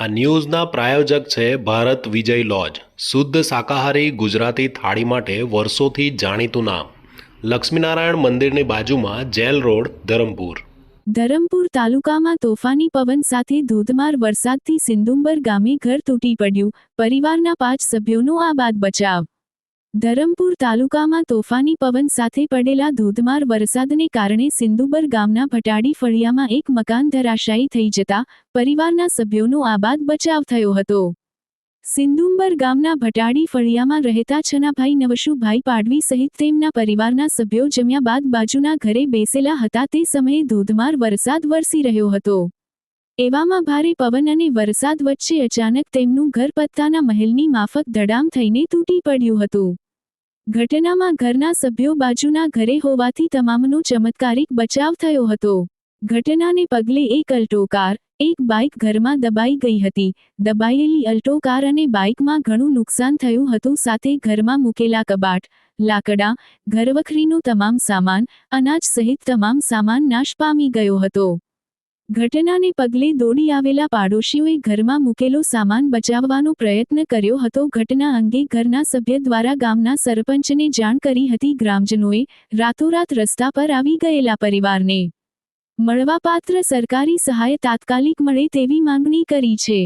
આ ન્યૂઝના પ્રાયોજક છે ભારત વિજય લોજ. શુદ્ધ શાકાહારી ગુજરાતી થાળી માટે વર્ષોથી જાણીતું નામ. લક્ષ્મીનારાયણ મંદિરની બાજુમાં જેલ રોડ, ધરમપુર. ધરમપુર તાલુકામાં તોફાની પવન સાથે ધોધમાર વરસાદથી સિંદુંબર ગામે ઘર તૂટી પડ્યું. પરિવારના પાંચ સભ્યોનો આબાદ બચાવ. ધરમપુર તાલુકામાં તોફાની પવન સાથે પડેલા ધોધમાર વરસાદને કારણે સિંદુબર ગામના ભટાડી ફળિયામાં એક મકાન ધરાશાયી થઈ જતા પરિવારના સભ્યોનો આબાદ બચાવ થયો હતો. સિંદુંબર ગામના ભટાડી ફળિયામાં રહેતા છનાભાઈ નવશુભાઈ પાડવી સહિત તેમના પરિવારના સભ્યો જમ્યા બાદ બાજુના ઘરે બેસેલા હતા તે સમયે ધોધમાર વરસાદ વરસી રહ્યો હતો. એવામાં ભારે પવન અને વરસાદ વચ્ચે અચાનક તેમનું ઘર પત્તાના મહેલની માફક ધડામ થઈને તૂટી પડ્યું હતું. ઘટનામાં ઘરના સભ્યો બાજુના ઘરે હોવાથી તમામનો ચમત્કારિક બચાવ થયો હતો. ઘટનાને પગલે એક અલ્ટો કાર, એક બાઇક ઘરમાં દબાઈ ગઈ હતી. દબાયેલી અલ્ટો કાર અને બાઇકમાં ઘણું નુકસાન થયું હતું, સાથે ઘરમાં મૂકેલા કબાટ, લાકડા, ઘરવખરીનો તમામ સામાન, અનાજ સહિત તમામ સામાન નાશ પામી ગયો હતો. ઘટનાને પગલે દોડી આવેલા પાડોશીઓએ ઘરમાં મૂકેલો સામાન બચાવવાનો પ્રયત્ન કર્યો હતો. ઘટના અંગે ઘરના સભ્ય દ્વારા ગામના સરપંચને જાણ કરી હતી. ગ્રામજનોએ રાતોરાત રસ્તા પર આવી ગયેલા પરિવારને મળવાપાત્ર સરકારી સહાય તાત્કાલિક મળે તેવી માંગણી કરી છે.